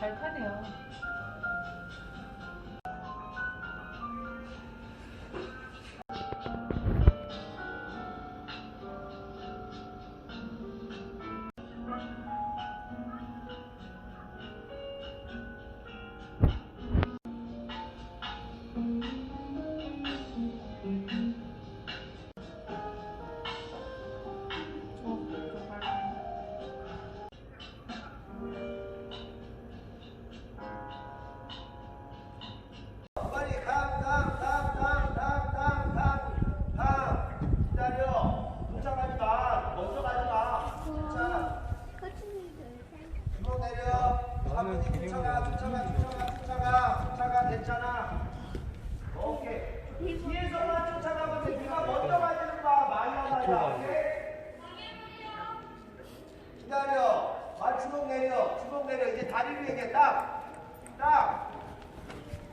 잘 파네요. 뒤에서만 쫓아가면 네가 먼저 가야 되는 거야. 많이 하다가. 기다려. 아, 주먹 내려. 주먹 내려. 이제 다리를 얘기해. 딱. 딱.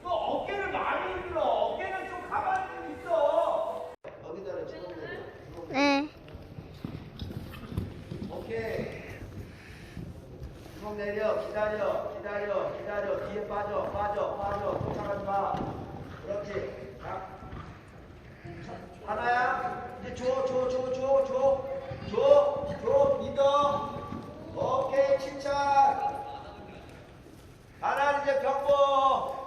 너 어깨를 많이 흔들어. 어깨는 좀 가만히 좀 있어. 여기다가 주먹 내려. 주먹 내려. 네. 오케이. 주먹 내려. 기다려. 기다려. 기다려. 뒤에 빠져. 빠져. 빠져. 쫓아가지 마. 그렇지. 자. 하나야. 이제 줘. 줘. 줘. 줘. 줘. 줘. 줘. 믿어. 오케이. 칭찬. 하나 이제 경고.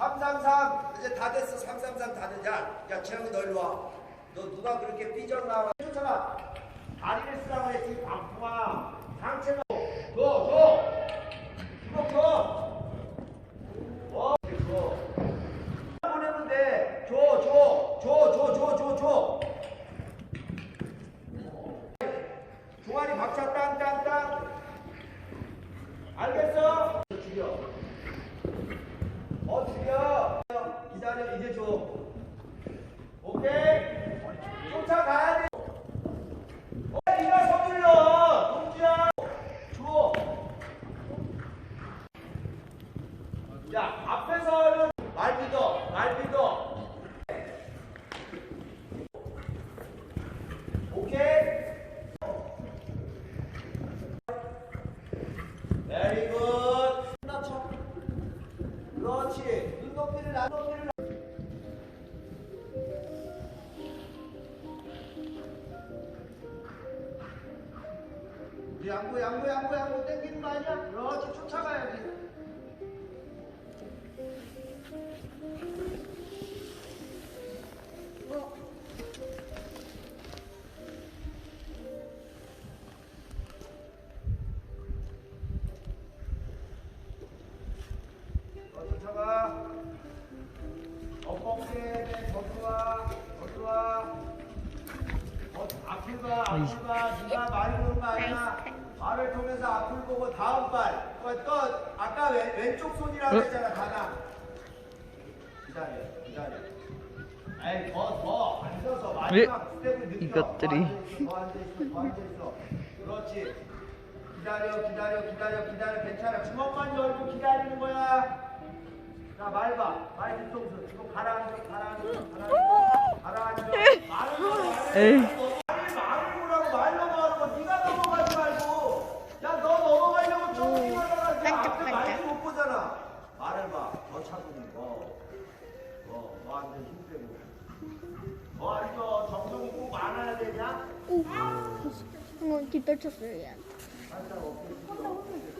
333 이제 다 됐어 333다 됐어 야, 야 채영이 너 일로 와너 누가 그렇게 삐져나와 쫓아가 다리를 쓰라고 했지 방풍아 상체가 줘줘 주먹 줘 어, 줘 보내면 돼줘줘줘줘줘줘줘 종아리 박차 땅땅땅 알겠어? 죽여 어 죽여 기다려 이제 줘. 오케이? 쫓아가야 돼. 어, 네가 서둘러. 동주야. 줘 야 앞에서는 말 믿어 말 믿어. 오케이? 베리 양보 양보 양보 양보 땡기는 거 아니야? 그렇지 쫓아가야지. 어, 쫓아가. 어, 앞을 가, 앞을 가. 네가 말이 그런 거 아니야. 말을 통해서 앞을 보고 다음 발. 또, 또 아까 왼, 왼쪽 손이라고 했잖아, 가나. 기다려, 기다려. 에이, 더, 더 앉아서 마지막 스텝을 느껴. 이것들이. 더 앉아있어, 더 앉아있어. 그렇지. 기다려, 기다려, 기다려, 기다려. 괜찮아. 주먹만 열고 기다리는 거야. 자, 말 봐. 말 뒤통수. 지금 가라앉아, 가라앉아, 가라앉아. 가라앉아. 말을 봐, 에이. 말을 말을 보라고 말 넘어가는 거 네가 넘어가지 말고 야 너 넘어가려고 저기 가다가 야 앞에 깜짝깜짝. 말도 못 보잖아 말을 봐더 차분히 어어 너한테 힘 빼고 어 알죠 정성이 꼭 많아야 되냐 오. 어, 뒷떨쳤어요, 얘. 살짝 어깨 숙여